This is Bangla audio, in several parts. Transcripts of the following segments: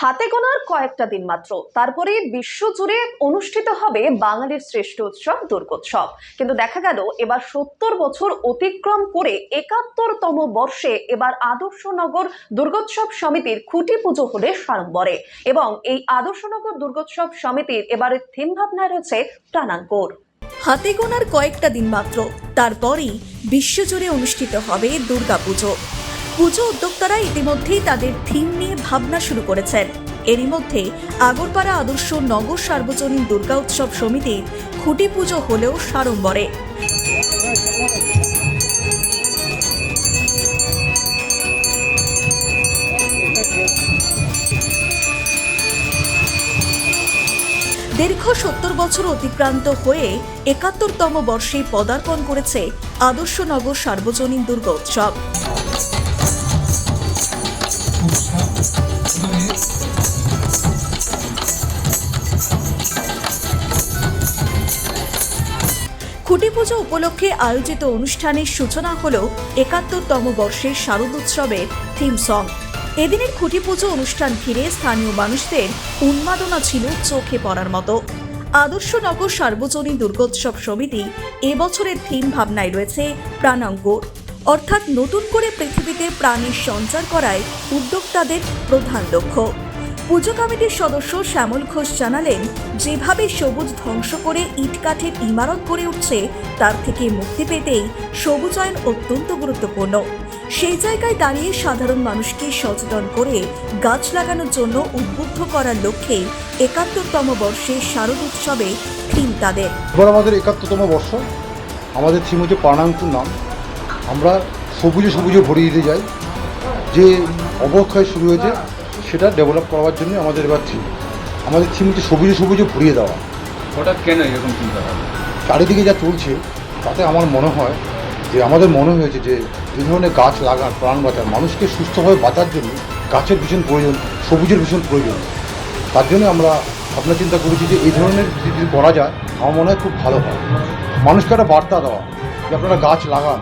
হাতে গোনার কয়েকটা দিন মাত্র। তারপরে বিশ্বজুড়ে অনুষ্ঠিত হবে বাঙালির শ্রেষ্ঠ উৎসব দুর্গোৎসব। কিন্তু দেখা গেল, এবার সত্তর বছর অতিক্রম করে একাত্তরতম বর্ষে এবার আদর্শনগর দুর্গোৎসব সমিতির খুঁটি পুজো হলে সাড়ম্বরে। এবং এই আদর্শনগর দুর্গোৎসব সমিতির এবারের থিম ভাবনায় রয়েছে প্রাণাঙ্কুর হাতে গোনার কয়েকটা দিন মাত্র, তারপরই বিশ্বজুড়ে অনুষ্ঠিত হবে দুর্গাপুজো। পুজো উদ্যোক্তারা ইতিমধ্যেই তাদের থিম নিয়ে ভাবনা শুরু করেছেন। এরই মধ্যে আগরপাড়া আদর্শ নগর সার্বজনীন দুর্গা উৎসব সমিতির খুঁটি পুজো হলেও সাড়ম্বরে। দীর্ঘ সত্তর বছর অতিক্রান্ত হয়ে একাত্তরতম বর্ষে পদার্পণ করেছে আদর্শনগর সার্বজনীন দুর্গোৎসব খুঁটি পুজো উপলক্ষে আয়োজিত অনুষ্ঠানের সূচনা হল একাত্তরতম বর্ষের শারদোৎসবের থিম সং এদিনের খুঁটি পুজো অনুষ্ঠান ঘিরে স্থানীয় মানুষদের উন্মাদনা ছিল চোখে পড়ার মতো। আদর্শনগর সার্বজনীন দুর্গোৎসব সমিতি এবছরের থিম ভাবনায় রয়েছে প্রাণাঙ্কুর অর্থাৎ নতুন করে পৃথিবীতে প্রাণের সঞ্চার করায় উদ্যোক্তাদের প্রধান লক্ষ্য। পুজো কমিটির সদস্য শ্যামল ঘোষ জানালেন, যেভাবে সবুজ ধ্বংস করে ইটকাঠের ইমারত গড়ে উঠছে, তার থেকে মুক্তি পেতেই সবুজায়ন অত্যন্ত গুরুত্বপূর্ণ। সেই জায়গায় দাঁড়িয়ে সাধারণ মানুষকে সচেতন করে গাছ লাগানোর জন্য উদ্বুদ্ধ করার লক্ষ্যে একাত্তরতম বর্ষে শারদ উৎসবে থিম তাদের। এবার আমাদের একাত্তরতম বর্ষ। আমাদের থিম হচ্ছে প্রাণাঙ্কুর নাম। আমরা সবুজে সবুজে ভরিয়ে দিতে যাই যে অবক্ষয় শুরু হয়েছে সেটা ডেভেলপ করার জন্য আমাদের এবার থিম আমাদের থিম হচ্ছে সবুজে সবুজে ভরিয়ে দেওয়া। হঠাৎ কেন এরকম চিন্তা চারিদিকে যা চলছে তাতে আমার মনে হয় যে আমাদের মনে হয়েছে যে এই ধরনের গাছ লাগান প্রাণ বাঁচান মানুষকে সুস্থভাবে বাঁচার জন্য গাছের ভীষণ প্রয়োজন সবুজের ভীষণ প্রয়োজন। তার জন্য আমরা ভাবনা চিন্তা করেছি যে এই ধরনের যদি করা যায় আমার মনে হয় খুব ভালো হয়। মানুষকে একটা বার্তা দেওয়া যে আপনারা গাছ লাগান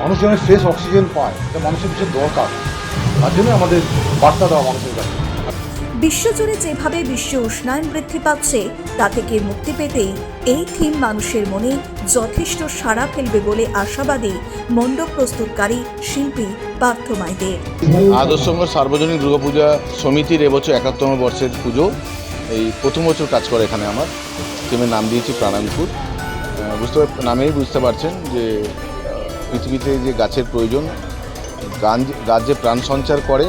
মানুষ যেন ফ্রেশ অক্সিজেন পায় এটা মানুষের ভীষণ দরকার। তার জন্য আমাদের বার্তা দেওয়া মানুষের কাছে। বিশ্বজুড়ে যেভাবে বিশ্ব উষ্ণায়ন বৃদ্ধি পাচ্ছে তা থেকে মুক্তি পেতেই এই থিম মানুষের মনে যথেষ্ট সাড়া ফেলবে বলে আশাবাদী মণ্ডপ প্রস্তুতকারী শিল্পী পার্থ মাইদের আদর্শঙ্গ সার্বজনীন দুর্গাপূজা সমিতির এবছর একাত্তম বর্ষের পুজো। এই প্রথম বছর কাজ করে এখানে আমার। টিমের নাম দিয়েছি প্রাণাঙ্কুর বুঝতে পার- নামেই বুঝতে পারছেন যে পৃথিবীতে যে গাছের প্রয়োজন গান গাছ যে প্রাণ সঞ্চার করে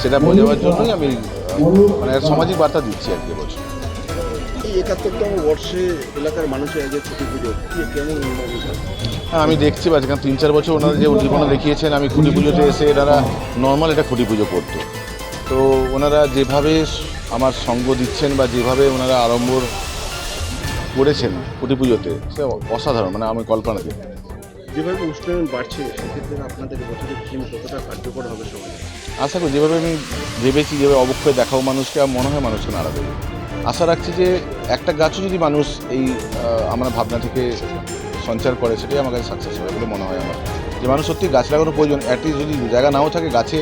সেটা বোঝাবার জন্যই আমি মানে সামাজিক বার্তা দিচ্ছি আর কি এবছর এই একাত্তরতম বর্ষে এলাকার মানুষের আগে ছুটি পুজো কেমন হ্যাঁ আমি দেখছি কারণ তিন চার বছর ওনারা যে উদ্দীপনা দেখিয়েছেন আমি খুঁটি পুজোতে এসে এনারা নর্মাল এটা খুঁটি পুজো করতো। তো ওনারা যেভাবে আমার সঙ্গ দিচ্ছেন বা যেভাবে ওনারা আরম্ভ করেছেন খুঁটি পুজোতে সে অসাধারণ মানে আমি কল্পনা দিই যেভাবে উষ্ণায়ন বাড়ছে, সেক্ষেত্রে আপনাদের বছরের থিম কতটা কার্যকর হবে সবাই? আশা করি, যেভাবে আমি ভেবেছি, যেভাবে অবক্ষয় দেখাও মানুষকে আমার মনে হয় মানুষকে নাড়া দেবে আশা রাখছি যে একটা গাছও যদি মানুষ এই আমরা ভাবনা থেকে সঞ্চার করে, সেটাই আমার কাছে সাকসেস হবে বলে মনে হয় আমার। যে মানুষ সত্যি গাছ লাগানোর প্রয়োজন অ্যাটলিস্ট যদি জায়গা নাও থাকে, গাছে,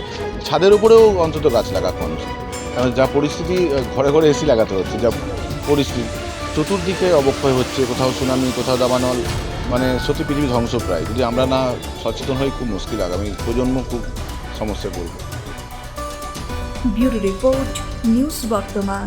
ছাদের উপরেও অন্তত গাছ লাগাক মানুষ। কারণ যা পরিস্থিতি ঘরে ঘরে এসি লাগাতে হচ্ছে, যা পরিস্থিতি, চতুর্দিকে অবক্ষয় হচ্ছে, কোথাও সুনামি কোথাও দাবানল মানে সত্যি পৃথিবী ধ্বংস প্রায়। যদি আমরা না সচেতন হই, খুব মুশকিল আগামী প্রজন্ম খুব সমস্যায় পড়বে। রিপোর্ট, নিউজ বর্তমান।